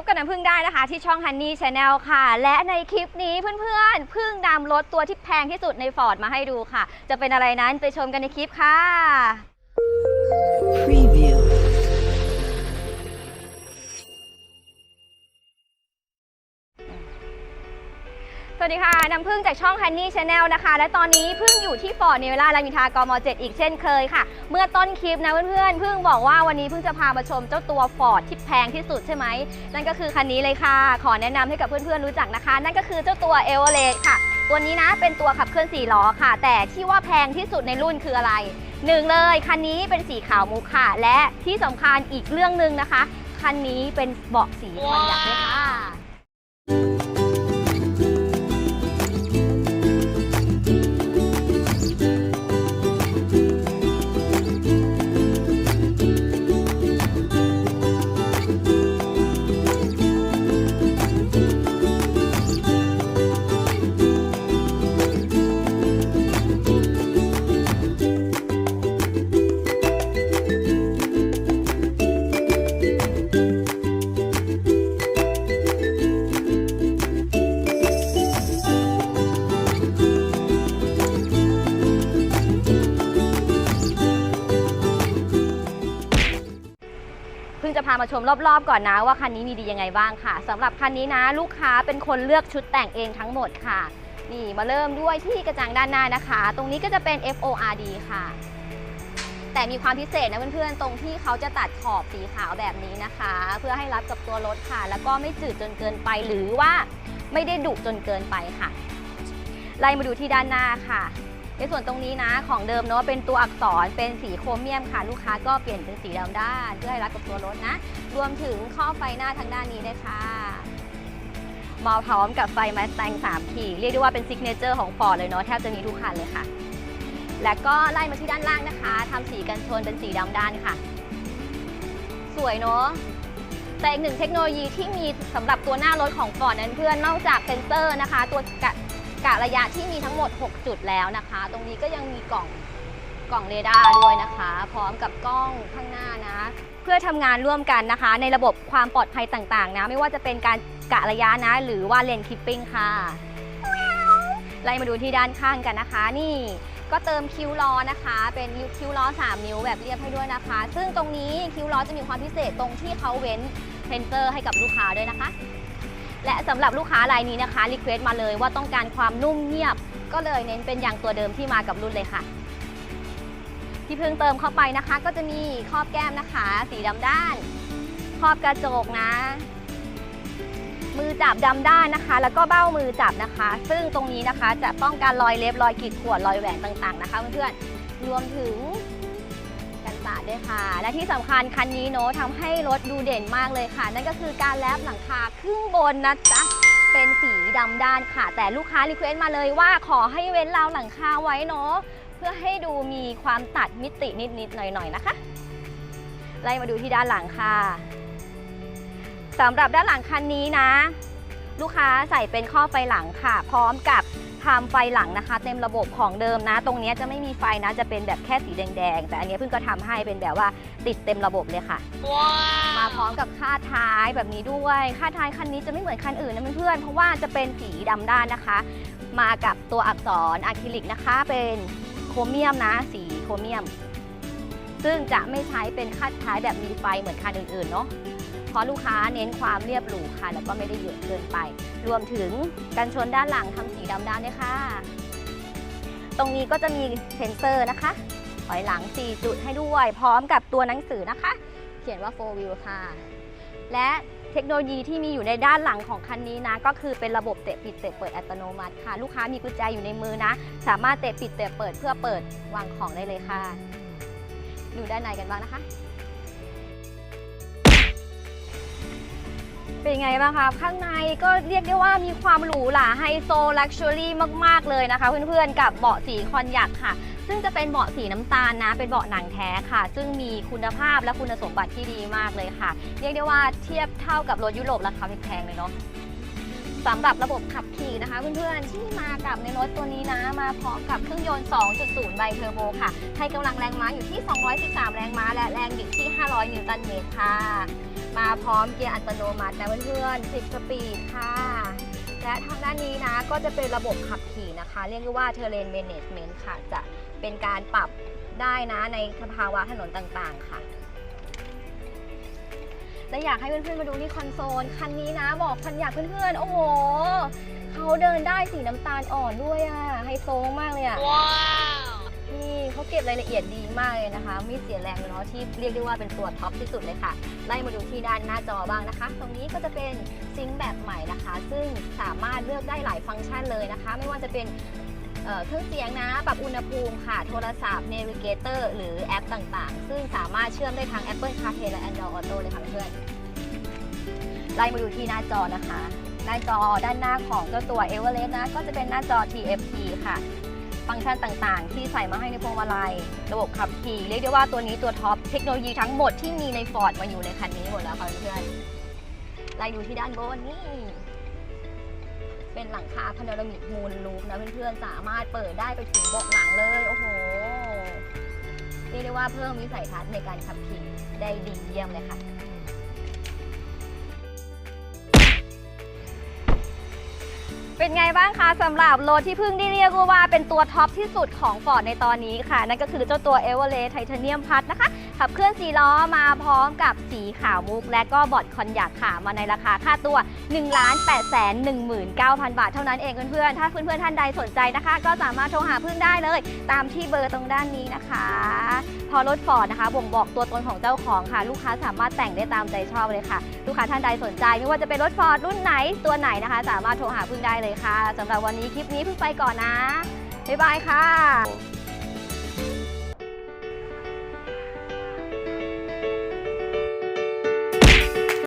พบกับน้ำพึ่งได้นะคะ ที่ช่อง Honey Channel ค่ะ และในคลิปนี้เพื่อนๆ พึ่งนำรถตัวที่แพงที่สุดในฟอร์ดมาให้ดูค่ะ จะเป็นอะไรนั้นไปชมกันในคลิปค่ะ Preview. วัสดีค่ะน้ำพึ่งจากช่อง Honey Channel นะคะ และตอนนี้พึ่งอยู่ที่ฟอร์ดเนวล่ารามินทากม7อีกเช่นเคยค่ะ เมื่อต้นคลิปนะเพื่อนๆพึ่งบอกว่าวันนี้พึ่งจะพามาชมเจ้าตัวฟอร์ดที่แพงที่สุดใช่ไหม นั่นก็คือคันนี้เลยค่ะ ขอแนะนำให้กับเพื่อนๆรู้จักนะคะ นั่นก็คือเจ้าตัวเอเวอเรค่ะ ตัวนี้นะเป็นตัวขับเคลื่อน4ล้อค่ะ แต่ที่ว่าแพงที่สุดในรุ่นคืออะไรหนึ่งเลยคันนี้เป็นสีขาวมุกค่ะ และที่สำคัญอีกเรื่องหนึ่งนะคะคันนี้เป็นเบาะสีคอนยักด้วยค่ะ มาชมรอบๆก่อนนะว่าคันนี้มีดียังไงบ้างค่ะสำหรับคันนี้นะลูกค้าเป็นคนเลือกชุดแต่งเองทั้งหมดค่ะ นี่มาเริ่มด้วยที่กระจังด้านหน้านะคะ ตรงนี้ก็จะเป็น FORD ค่ะ แต่มีความพิเศษนะเพื่อนๆ ตรงที่เขาจะตัดขอบสีขาวแบบนี้นะคะ เพื่อให้รับกับตัวรถค่ะ แล้วก็ไม่จืดจนเกินไปหรือว่าไม่ได้ดุจนเกินไปค่ะ ไล่มาดูที่ด้านหน้าค่ะ ในส่วนตรงนี้นะของเดิมเนาะเป็นตัวอักษรเป็นสีโครเมียมค่ะ ลูกค้าก็เปลี่ยนเป็นสีดำด้านเพื่อให้รับกับตัวรถนะ รวมถึงข้อไฟหน้าทางด้านนี้ด้วยค่ะมาพร้อมกับไฟมาสแตง3ขีดเรียกได้ว่าเป็นซิกเนเจอร์ของฟอร์ดเลยเนาะแทบจะมีทุกคันเลยค่ะ และก็ไล่มาที่ด้านล่างนะคะทำสีกันชนเป็นสีดำด้านค่ะ สวยเนาะแต่อีกหนึ่งเทคโนโลยีที่มีสำหรับตัวหน้ารถของฟอร์ดนั้นเพื่อนนอกจากเซ็นเซอร์นะคะ ตัว กะระยะที่มีทั้งหมด 6 จุดแล้วนะคะ ตรงนี้ก็ยังมีกล่องกล่องเรดาร์ด้วยนะคะ พร้อมกับกล้องข้างหน้านะ เพื่อทำงานร่วมกันนะคะ ในระบบความปลอดภัยต่างๆนะ ไม่ว่าจะเป็นการกะระยะนะ หรือว่าเลนคิปปิ้งค่ะไล่มาดูที่ด้านข้างกันนะคะ นี่ก็เติมคิ้วล้อนะคะ เป็นคิ้วล้อ 3 นิ้วแบบเรียบให้ด้วยนะคะ ซึ่งตรงนี้คิ้วล้อจะมีความพิเศษตรงที่เขาเว้นเซนเซอร์ให้กับลูกค้าด้วยนะคะ และสำหรับลูกค้ารายนี้นะคะรีเควสต์มาเลยว่าต้องการความนุ่มเงียบ ก็เลยเน้นเป็นอย่างตัวเดิมที่มากับรุ่นเลยค่ะ ที่เพิ่งเติมเข้าไปนะคะ ก็จะมีครอบแก้มนะคะ สีดำด้าน ครอบกระจกนะ มือจับดำด้านนะคะ แล้วก็เบ้ามือจับนะคะ ซึ่งตรงนี้นะคะจะป้องกันรอยเล็บรอยขีดข่วนรอยแหวนต่างๆนะคะเพื่อนๆรวมถึง กันสาดด้วยค่ะ และที่สำคัญคันนี้เนอะทำให้รถดูเด่นมากเลยค่ะ นั่นก็คือการแลบหลังคาครึ่งบนนะจ๊ะเป็นสีดำด้านค่ะ แต่ลูกค้ารีเควสต์มาเลยว่าขอให้เว้นราวหลังคาไว้เนาะเพื่อให้ดูมีความตัดมิตินิดๆหน่อยๆนะคะไล่มาดูที่ด้านหลังค่ะสำหรับด้านหลังคันนี้นะ ลูกค้าใส่เป็นข้อไฟหลังค่ะ พร้อมกับทำไฟหลังนะคะ เต็มระบบของเดิมนะ ตรงเนี้ยจะไม่มีไฟนะจะเป็นแบบแค่สีแดงๆ แต่อันเนี้ยเพิ่งก็ทำให้เป็นแบบว่าติดเต็มระบบเลยค่ะมาพร้อมกับคาดท้ายแบบนี้ด้วยคาดท้ายคันนี้จะไม่เหมือนคันอื่นนะเพื่อนๆเพราะว่าจะเป็นสีดำด้านนะคะ มากับตัวอักษรอะคริลิกนะคะ เป็นโครเมียมนะ สีโครเมียม ซึ่งจะไม่ใช้เป็นคาดท้ายแบบมีไฟเหมือนคันอื่นๆเนาะ เพราะลูกค้าเน้นความเรียบหรูค่ะ แล้วก็ไม่ได้เยอะเกินไป รวมถึงกันชนด้านหลังทำสีดำด้านด้วยค่ะ ตรงนี้ก็จะมีเซนเซอร์นะคะถอยหลัง 4 จุดให้ด้วย พร้อมกับตัวหนังสือนะคะ เขียนว่า 4 wheel ค่ะ และเทคโนโลยีที่มีอยู่ในด้านหลังของคันนี้นะ ก็คือเป็นระบบเตะปิดเตะเปิดอัตโนมัติค่ะ ลูกค้ามีกุญแจอยู่ในมือนะ สามารถเตะปิดเตะเปิดเพื่อเปิดวางของได้เลยค่ะ ดูด้านในกันบ้างนะคะ เป็นไงบ้างคะข้างในก็เรียกได้ว่ามีความหรูหราไฮโซลักชัวรี่มากๆเลยนะคะ เพื่อนๆกับเบาะสีคอนยักค่ะ ซึ่งจะเป็นเบาะสีน้ำตาลนะ เป็นเบาะหนังแท้ค่ะ ซึ่งมีคุณภาพและคุณสมบัติที่ดีมากเลยค่ะ เรียกได้ว่าเทียบเท่ากับรถยุโรปราคาแพงเลยเนาะสำหรับระบบขับขี่นะคะ เพื่อนๆที่มากับในรถตัวนี้นะ มาพร้อมกับเครื่องยนต์ 2.0 ไบเทอร์โบค่ะให้กำลังแรงม้าอยู่ที่ 213 แรงม้า และแรงบิดที่ 500 นิวตันเมตรค่ะ มาพร้อมเกียร์อัตโนมัตินะเพื่อนๆ 10 สปีดค่ะ และทางด้านนี้นะก็จะเป็นระบบขับขี่นะคะ เรียกว่า Terrain Management ค่ะ จะเป็นการปรับได้นะในสภาวะถนนต่างๆค่ะและอยากให้เพื่อนๆมาดูที่คอนโซลคันนี้นะ บอกคันอยากเพื่อนๆ โอ้โหเขาเดินได้สีน้ำตาลอ่อนด้วยอะไฮโซมากเลยอะ นี่เขาเก็บรายละเอียดดีมากเลยนะคะ ไม่เสียแรงเลยเนาะที่เรียกได้ว่าเป็นตัวท็อปที่สุดเลยค่ะ ไล่มาดูที่ด้านหน้าจอบ้างนะคะ ตรงนี้ก็จะเป็นซิงค์แบบใหม่นะคะ ซึ่งสามารถเลือกได้หลายฟังก์ชันเลยนะคะ ไม่ว่าจะเป็นเครื่องเสียงนะ ปรับอุณหภูมิค่ะ โทรศัพท์ Navigator หรือแอปต่างๆ ซึ่งสามารถเชื่อมได้ทั้ง Apple CarPlay และ Android Auto เลยค่ะเพื่อนไล่มาดูที่หน้าจอนะคะ หน้าจอด้านหน้าของเจ้าตัว e v e r e s t นะ ก็จะเป็นหน้าจอ TFT ค่ะ ฟังก์ชันต่างๆ ที่ใส่มาให้ในพวงมาลัย ระบบขับขี่ เรียกได้ว่าตัวนี้ตัวท็อป เทคโนโลยีทั้งหมดที่มีใน Ford มาอยู่ในคันนี้หมดแล้วค่ะเพื่อนๆไล่ดูที่ด้านบนนี่ เป็นหลังคาพาโนรามิกมูนลูปนะเพื่อนๆ สามารถเปิดได้ไปถึงเบาะหลังเลย โอ้โห เรียกได้ว่าเพิ่มวิสัยทัศน์ในการขับขี่ได้ดีเยี่ยมเลยค่ะ เป็นไงบ้างคะสำหรับรถที่เพิ่งได้เรียกว่าเป็นตัวท็อปที่สุดของ Ford ในตอนนี้ค่ะ นั่นก็คือเจ้าตัว e v e r e s t Titanium Plus นะคะ ขับเคลื่อน4ล้อมาพร้อมกับสีขาวมุก และก็บอดคอนยากค่ะมาในราคาค่าตัว 1 8 1 9 0 0 0 บาทเท่านั้นเองเพื่อนๆ ถ้าเพื่อนๆท่านใดสนใจนะคะ ก็สามารถโทรหาพึ่งได้เลย ตามที่เบอร์ตรงด้านนี้นะคะ พอรถฟอร์ดนะคะบ่งบอกตัวตนของเจ้าของค่ะ ลูกค้าสามารถแต่งได้ตามใจชอบเลยค่ะ ลูกค้าท่านใดสนใจ ไม่ว่าจะเป็นรถฟอร์ดรุ่นไหนตัวไหนนะคะ สามารถโทรหาพึ่งได้เลยค่ะสำหรับวันนี้คลิปนี้พึ่งไปก่อนนะบ๊ายบายค่ะ